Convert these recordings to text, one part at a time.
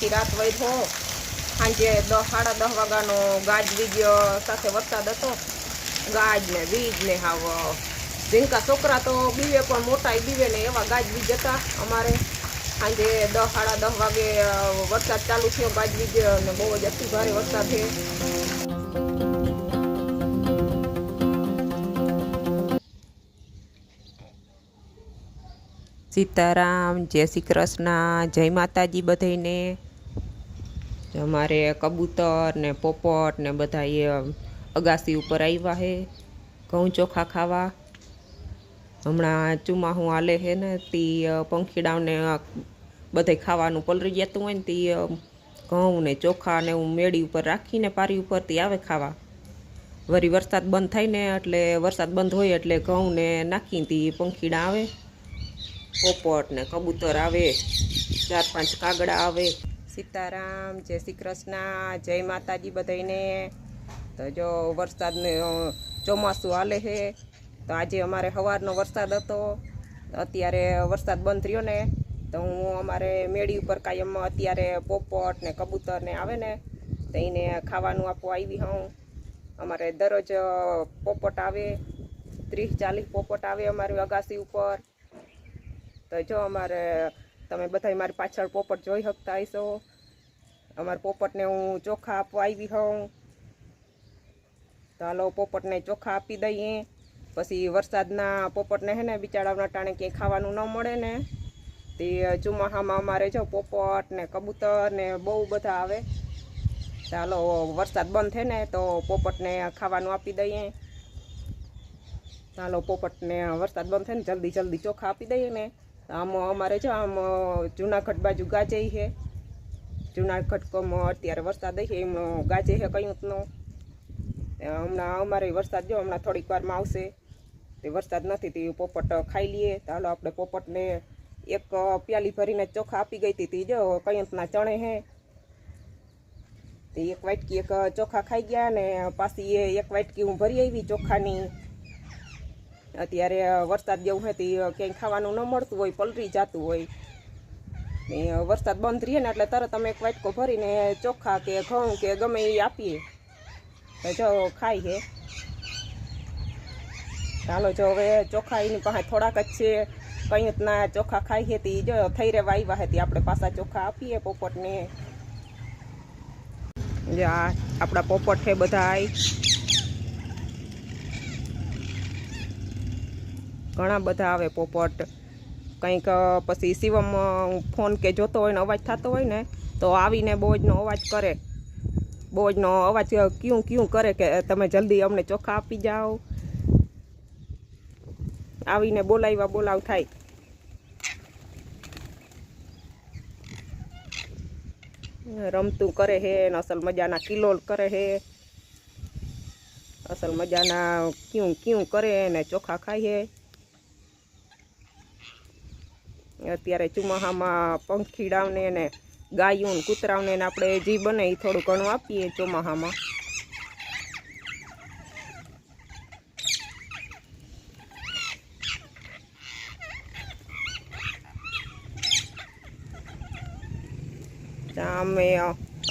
આખી રાત વધો સાંજે દસ સાડા દસ વાગ્યાનો ગાજ વીજ સાથે વરસાદ હતો. ગાજ ને વીજ ને હાવ ઝીંકા છોકરા તો બીવે પણ મોટા બીવે ને એવા ગાજ વીજ હતા અમારે. સાંજે દસ સાડા દસ વાગે વરસાદ ચાલુ થયો, ગાજ વીજ ને બહુ જ અતિ ભારે વરસાદ છે. સીતારામ, જય શ્રી કૃષ્ણ, જય માતાજી બધાને અમારે કબૂતર ને પોપટ ને બધા એ અગાસી ઉપર આવ્યા હે, ઘઉં ચોખા ખાવા. હમણાં ચુમાહું હાલે હે ને, તી પંખીડાઓને બધે ખાવાનું પલરી જતું હોય ને તી ઘઉં ને ચોખા ને હું મેળી ઉપર રાખીને પારી ઉપરથી આવે ખાવા. વળી વરસાદ બંધ થાય ને એટલે વરસાદ બંધ હોય એટલે ઘઉં ને નાખીને તી પંખીડા આવે. પોપટ ને કબૂતર આવે, ચાર પાંચ કાગડા આવે. સીતારામ, જય શ્રી કૃષ્ણ, જય માતાજી બધાને તો જો વરસાદને ચોમાસું હાલે છે, તો આજે અમારે સવારનો વરસાદ હતો. અત્યારે વરસાદ બંધ રહ્યો ને, તો હું અમારે મેળી ઉપર કાયમ અત્યારે પોપટ ને કબૂતર ને આવે ને, તો એને ખાવાનું આપવા આવી હું અમારે દરરોજ પોપટ આવે, ત્રીસ ચાલીસ પોપટ આવે અમારી અગાસી ઉપર. તો જો અમારે તમે બધા મારી પાછળ પોપટ જોઈ શકતા હશો. અમારા પોપટને હું ચોખા આપવા આવી હોઉં. તો હાલો પોપટને ચોખા આપી દઈએ. પછી વરસાદના પોપટને હે ને બિચારાના ટાણે ક્યાંય ખાવાનું ન મળે ને, તે ચોમાસામાં અમારે જો પોપટ ને કબૂતર ને બહુ બધા આવે. ચાલો વરસાદ બંધ થાય ને, તો પોપટને ખાવાનું આપી દઈએ. ચાલો પોપટને વરસાદ બંધ થાય ને, જલ્દી જલ્દી ચોખા આપી દઈએ ને. આમ, અમારે જો આમ, જુનાગઢ બાજુ ગાજે છે. જુનાગઢ કમ અત્યારે વરસાદ છે, એમ ગાજે છે કંઈકનો હમણાં અમારે વરસાદ જો હમણાં થોડીક વારમાં આવશે. તે વરસાદ નથી, તે પોપટ ખાઈ લઈએ. તો હાલો આપણે પોપટને એક પ્યાલી ભરીને ચોખા આપી ગઈ હતી. જો કંઈકના ચણે હે તે એક વાટકી એક ચોખા ખાઈ ગયા ને પાછી એ એક વાટકી હું ભરી આવી ચોખાની. અત્યારે વરસાદ જેવું હોય તે ક્યાંય ખાવાનું ન મળતું હોય, પલરી જતું હોય. ને વરસાદ બંધ રહીએ ને એટલે તરત અમે એક વાટકો ભરીને ચોખા કે ઘઉં કે ગમે એ આપીએ. જો ખાઈ હે. ચાલો જો હવે ચોખા એની પાસે થોડાક જ છે. કંઈ રીતના ચોખા ખાઈ હતી જો થઈ રહેવા આવ્યા હતી આપણે પાછા ચોખા આપીએ પોપટને. જે આ આપણા પોપટ છે બધા ઘણા બધા આવે પોપટ. કંઈક પછી શિવમ ફોન કે જોતો હોય ને અવાજ થતો હોય ને, તો આવીને બોજનો અવાજ કરે. બોજનો અવાજ ક્યું ક્યું કરે કે તમે જલ્દી અમને ચોખા આપી જાઓ. આવીને બોલાવ્યા બોલાવ થાય. રમતું કરે હે અસલ મજાના કિલોલ કરે હે. અસલ મજાના ક્યું ક્યું કરે ને ચોખા ખાય હે. અત્યારે ચોમાહામાં પંખીડાઓને ને ગાયું કૂતરાઓને આપણે જે બને એ થોડું ઘણું આપીએ ચોમાહામાં. અમે,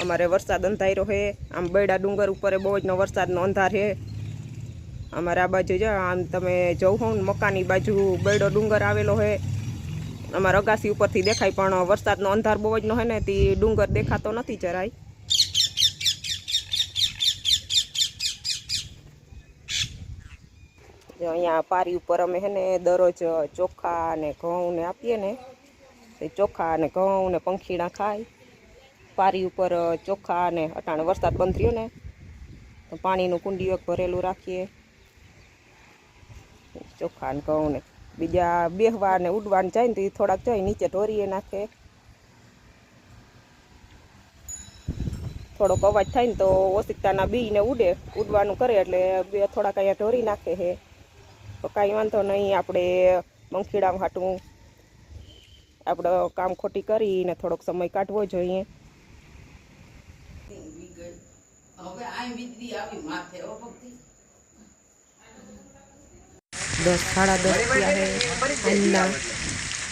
અમારે વરસાદ અંધાર્યો છે આમ બૈડા ડુંગર ઉપર બહુ જ વરસાદનો અંધાર છે અમારે આ બાજુ જો, આમ તમે જોઉં હોવ ને મકાની બાજુ બૈડો ડુંગર આવેલો છે અમારા અગાસી ઉપરથી દેખાય, પણ વરસાદનો અંધાર બહુ જ નો ને, તે ડુંગર દેખાતો નથી જરાય. અહીંયા પારી ઉપર અમે હે ને દરરોજ ચોખા ને ઘઉં ને આપીએ ને તે ચોખા ને ઘઉં ને પંખીડા ખાય પારી ઉપર ચોખા ને અટાણે વરસાદ બંધ થયો ને, તો પાણીનું કુંડી એક ભરેલું રાખીએ. ચોખા ને ઘઉં ને બીજા બેહવા ને ઉડવા ને જાય ને તો એ થોડાક જાય, નીચે ઢોરીએ નાખે. થોડોક અવાજ થાય ને તો ઓસિકતાના બી ને ઉડે, ઉડવાનું કરે એટલે બે થોડાક અહીંયા ઢોરી નાખે છે તો કાંઈ વાંધો નહીં, આપણે મંખીડા હાટું આપણે કામ ખોટી કરીને થોડોક સમય કાઢવો જોઈએ. હવે આ આવી માથે ભક્તિ. દસ, સાડા દસ થયા છે. આજના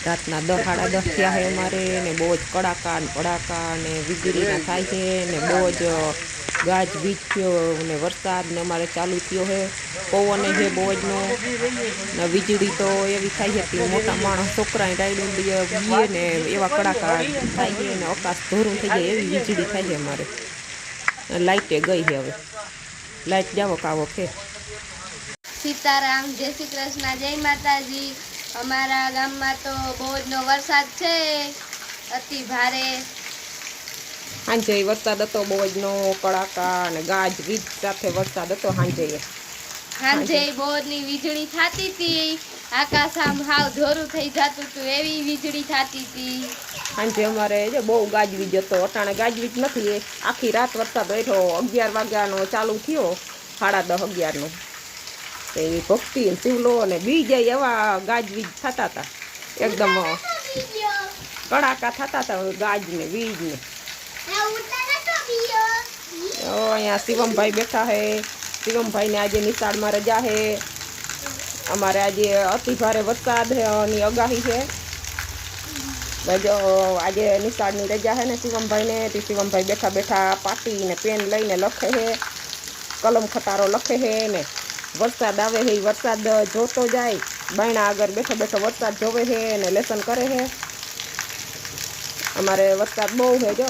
રાતના દસ સાડા દસ થયા છે અમારે, ને બહુ જ કડાકા ને ભડાકા ને વીજળીના થાય છે, ને બહુ જ ગાજ વીજ થયો ને વરસાદ ને અમારે ચાલુ થયો છે. પવન છે બહુ જ નો. વીજળી તો એવી થાય છે કે મોટા માણસ, છોકરાને ડાયડું બીએ ને એવા કડાકા થાય છે ને આકાશ ધોરું થઈ જાય એવી વીજળી થાય છે અમારે. લાઇટે ગઈ છે હવે. લાઇટ જાવો કાવો છે. સીતારામ જય શ્રી કૃષ્ણ જય માતાજી. અમારા ગામમાં તો બહુ જનો વરસાદ છે. અતિ ભારે. સાંજે વરસાદ હતો બહુ જ નો કડાકા અને ગાજ વીજ સાથે વરસાદ હતો સાંજે. સાંજે બોરની વીજળી થતી હતી. આકાશ આમ હાવ ધોરું થઈ જતું હતું એવી વીજળી થતી હતી. સાંજે અમારે જો બહુ ગાજવીજ હતો અટાણે ગાજવીજ નથી. આખી રાત વરસાદ બેઠો અગિયાર વાગ્યાનો ચાલુ થયો સાડા દસ અગિયારનો. તે ભક્તિ ને શિવલો ને બીજા એવા ગાજવીજ થતા હતા એકદમ કડાકા થતા હતા ગાજ ને વીજ ને. અહીંયા શિવમભાઈ બેઠા હે. શિવમભાઈને આજે નિશાળમાં રજા હે. અમારે આજે અતિ ભારે વરસાદની આગાહી છે જો આજે નિશાળની રજા હે ને શિવમભાઈને. તે શિવમભાઈ બેઠા બેઠા પાટી ને પેન લઈને લખે છે કલમ ખટારો લખે છે ને. વરસાદ આવે છે ઈ વરસાદ જોતો જાય. બાયણા આગળ બેઠો બેઠો વરસાદ જોવે છે ને લેસન કરે છે અમારે વરસાદ બહુ છે જો.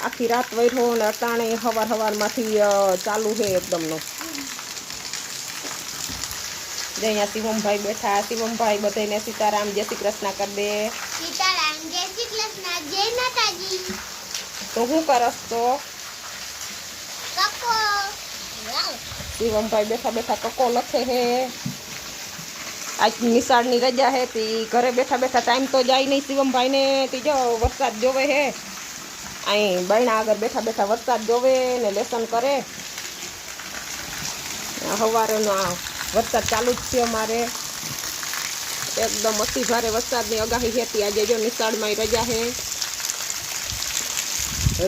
આખી રાત વૈઠો ને અટાણે હવાર હવારમાંથી અ, ચાલુ છે એકદમનો. જે અહીંયા શિવમભાઈ બેઠા. શિવમભાઈ બધાને સીતારામ જય શ્રી કૃષ્ણ કરી દે. સીતારામ જય શ્રી કૃષ્ણ જય માતાજી. તો શું કરસ તો? શિવમભાઈ બેઠા બેઠા કકો લખે હે આજ નિશાળની રજા હે તી ઘરે બેઠા બેઠા ટાઈમ તો જાય નહીં શિવમભાઈને તી જો વરસાદ જોવે હે અહીં બૈણા આગળ બેઠા બેઠા વરસાદ જોવે ને લેસન કરે સવારેનો આ વરસાદ ચાલુ જ છે અમારે એકદમ અતિ ભારે વરસાદની આગાહી હતી. આજે જો નિશાળમાં રજા હે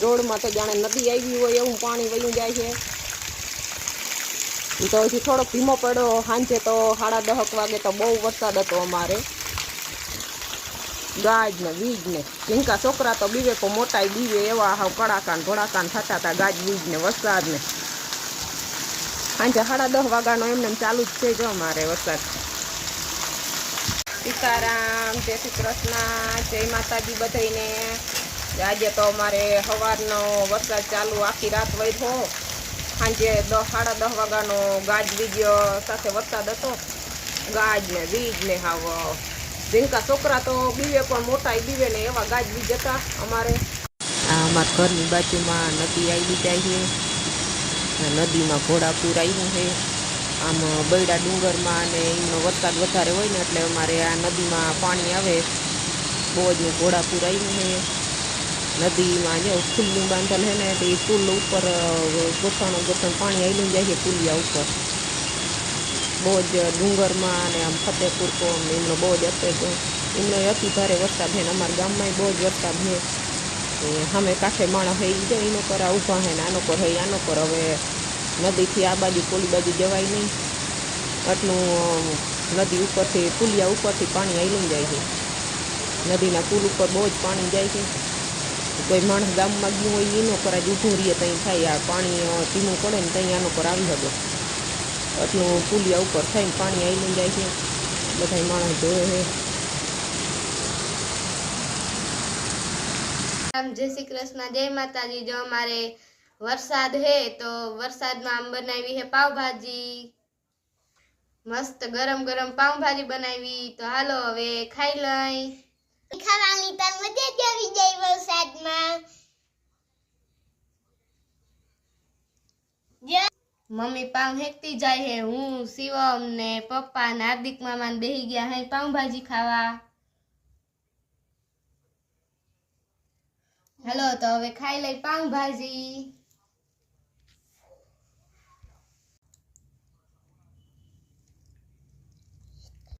રોડમાં તો જાણે નદી આવી હોય એવું પાણી વયું જાય છે. તો હજી થોડોક ધીમો પડ્યો. સાંજે તો સાડા દહક વાગે તો બહુ વરસાદ હતો અમારે. ગાજ ને વીજ ને. ઝીંકા છોકરા તો બીવે પણ મોટા બીવે એવા હાવ કડાકાન ને થતા હતા ગાજ વીજને ને વરસાદ ને. સાંજે સાડા દહ વાગ્યાનો એમને ચાલુ જ છે જો અમારે વરસાદ. સીતારામ, જય શ્રી કૃષ્ણ, જય માતાજી બધાઈને આજે તો અમારે સવારનો વરસાદ ચાલુ આખી રાત વહ્યો સાંજે દસ સાડા દસ વાગ્યાનો ગાજ વીજ સાથે વરસાદ હતો. ગાજ ને વીજ ને હાવ. ઝીંકા છોકરા તો બીવે, પણ મોટા બીવે ને એવા ગાજ વીજ હતા અમારે. અમારા ઘરની બાજુમાં નદી આવી જાય છે. નદીમાં ઘોડાપુર આવ્યું છે. આમ બૈડા ડુંગરમાં ને એમનો વરસાદ વધારે હોય ને એટલે અમારે આ નદીમાં પાણી આવે. બહુ જ ઘોડાપુર આવ્યું છે. નદીમાં જો ખુલ્લું બાંધેલ છે ને એટલે એ પુલ ઉપર અ, ગોઠણ ગોઠણ પાણી આવેલું જાય છે પુલિયા ઉપર બહુ જ ડુંગરમાં ને આમ ફતેપુર કોમ ને એમનો બહુ જ અતે છે એમનો અતિ ભારે વરસાદ છે ને અમારા ગામમાં બહુ જ વરસાદ છે એ સામે કાંઠે માણસ હે ઈ જો એનો પર આ ઊભા હે ને આનો પર હે આનો પર હવે નદીથી આ બાજુ પોલી બાજુ જવાય નહીં આટલું અ, નદી ઉપરથી પુલિયા ઉપરથી પાણી આવેલું જાય છે નદીના પુલ ઉપર બહુ જ પાણી જાય છે કોઈ માણસ ગામમાં ગયું હોય, એનો કર જ ઊભું રહીએ ત્યાં થાય, આ પાણી ધીમું પડે ને ત્યાં આનો પર આવી શકે. આટલું પુલિયા ઉપર થઈને પાણી આવી જાય છે. બધા માણસ જોવે છે. જય શ્રી કૃષ્ણ, જય માતાજી. જો અમારે વરસાદ હે, તો વરસાદમાં આમ બનાવી હે પાવભાજી મસ્ત ગરમ ગરમ પાવભાજી બનાવી. તો હાલો હવે ખાઈ લઈ. ખાવાની તો મજા જ આવી જાય મમ્મી પાઉં હેકતી જાય હે, હું, શિવમ ને પપ્પા ને હાર્દિક મામા ને બેહી ગયા હે પાવભાજી ખાવા. હેલો, તો હવે ખાઈ લઈ પાવભાજી